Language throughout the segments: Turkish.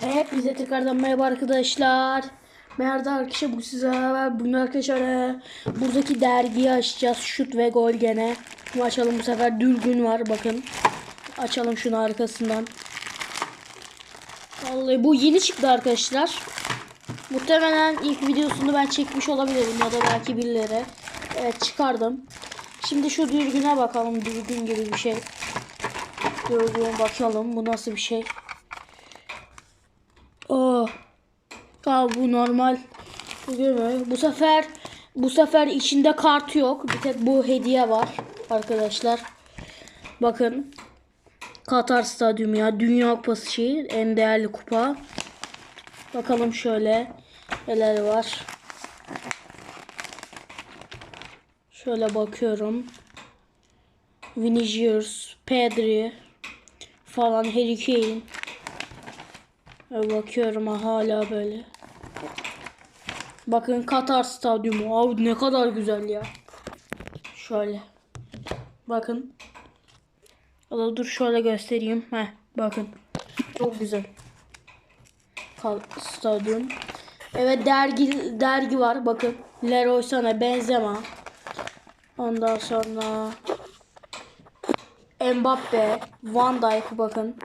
Hepinize tekrardan merhaba arkadaşlar. Merhaba arkadaşlar bu size haber. Bugün arkadaşlar e, buradaki dergiyi açacağız. Şut ve gol gene. Bunu açalım bu sefer. Dürbün var bakın. Açalım şunu arkasından. Vallahi bu yeni çıktı arkadaşlar. Muhtemelen ilk videosunu ben çekmiş olabilirim ya da belki birileri. Evet çıkardım. Şimdi şu dürbüne bakalım. Dürbün gibi bir şey. Dürbün bakalım. Bu nasıl bir şey? Oh. Aa, bu normal. Bu sefer bu sefer içinde kart yok. Bir tek bu hediye var arkadaşlar. Bakın. Katar Stadyumu ya. Dünya Kupası şeyi. En değerli kupa. Bakalım şöyle. Neler var. Şöyle bakıyorum. Vinicius, Pedri falan Harry Kane. Ya Bakıyorum ha, hala böyle. Bakın Katar Stadyumu. Abi ne kadar güzel ya. Şöyle. Bakın. Allah dur şöyle göstereyim. Heh, bakın. Çok güzel. Stadyum. Evet dergi dergi var bakın. Leroy Sané, Benzema. Ondan sonra Mbappe, Van Dijk bakın.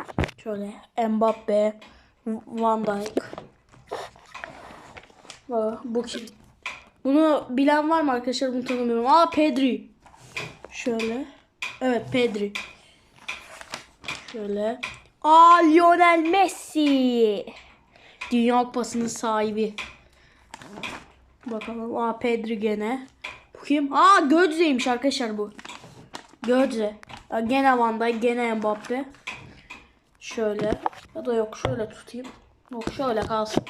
Şöyle Mbappe, Van Dijk. Aa, bu kim? Bunu bilen var mı arkadaşlar? Bunu tanımıyorum. Aa Pedri. Şöyle. Evet Pedri. Şöyle. Aa Lionel Messi. Dünya Kupası'nın sahibi. Bakalım. Aa Pedri gene. Bu kim? Aa Götze'ymiş arkadaşlar bu. Götze. Gene Van Dijk, gene Mbappe. Şöyle. Ya da yok şöyle tutayım. Yok şöyle kalsın.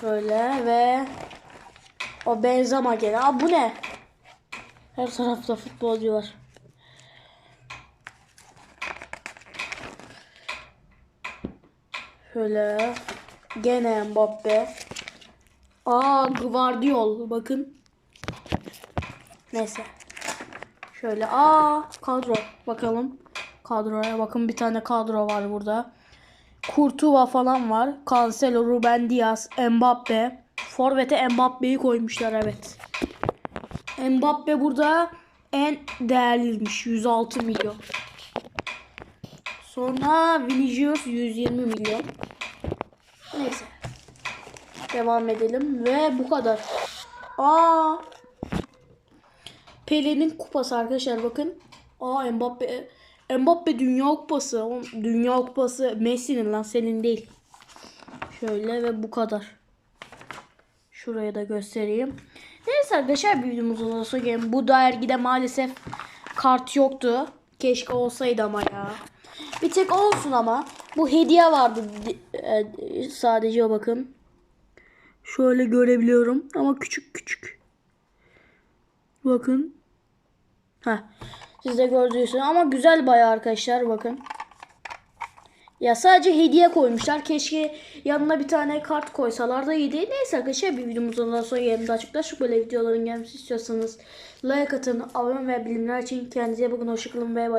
Şöyle ve o Benzema gene. Aa bu ne? Her tarafta futbolcu var. Şöyle gene Mbappe. Aa Guardiol bakın. Neyse. Şöyle aa kadro bakalım. Kadroya bakın bir tane kadro var burada. Kurtuva falan var. Cancelo, Ruben Diaz, Mbappe. Forvet'e Mbappe'yi koymuşlar evet. Mbappe burada en değerliymiş. 106 milyon. Sonra Vinicius 120 milyon. Neyse. Devam edelim ve bu kadar. Aa. Pele'nin kupası arkadaşlar bakın. Aa Mbappe Mbappe Dünya Kupası. Oğlum, Dünya Kupası Messi'nin lan senin değil. Şöyle ve bu kadar. Şuraya da göstereyim. Neyse arkadaşlar bir videomuzun da sonuna gelelim. Bu dergide maalesef kart yoktu. Keşke olsaydı ama ya. Bir tek olsun ama. Bu hediye vardı e, sadece bakın. Şöyle görebiliyorum ama küçük küçük. Bakın. Ha. Siz de gördüğünüz ama güzel bayağı arkadaşlar bakın. Ya sadece hediye koymuşlar. Keşke yanına bir tane kart koysalar da iyiydi. Neyse arkadaşlar bir videomuzdan sonra yerinde açıklar. Böyle videoların gelmesi istiyorsanız like atın, abone ve bilimler için kendinize bakın. Hoşçakalın ve bay bay.